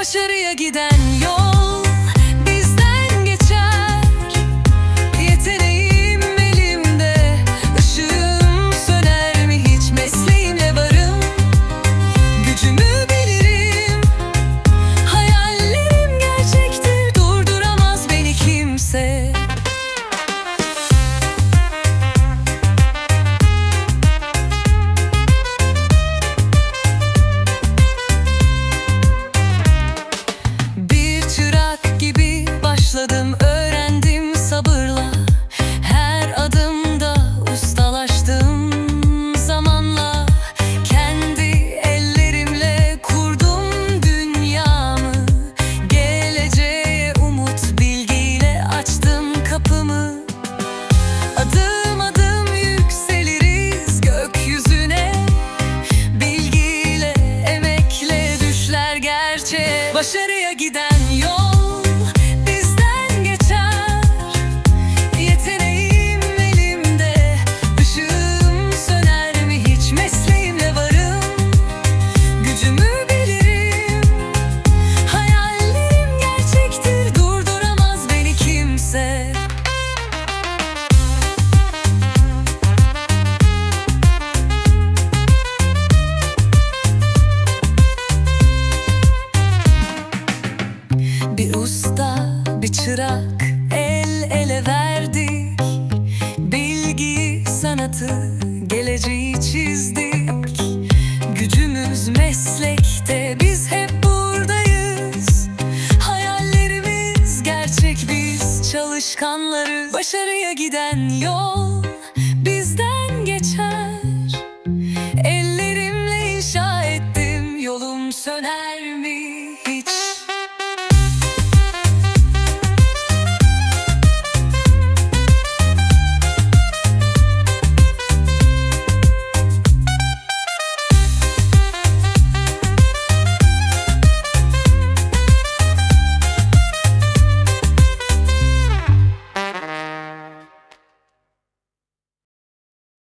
başarıya giden serçe Başarıya giden Bir usta, bir çırak el ele verdik. Bilgiyi, sanatı, geleceği çizdik. Gücümüz meslekte, biz hep buradayız. Hayallerimiz gerçek, biz çalışkanlarız. Başarıya giden yol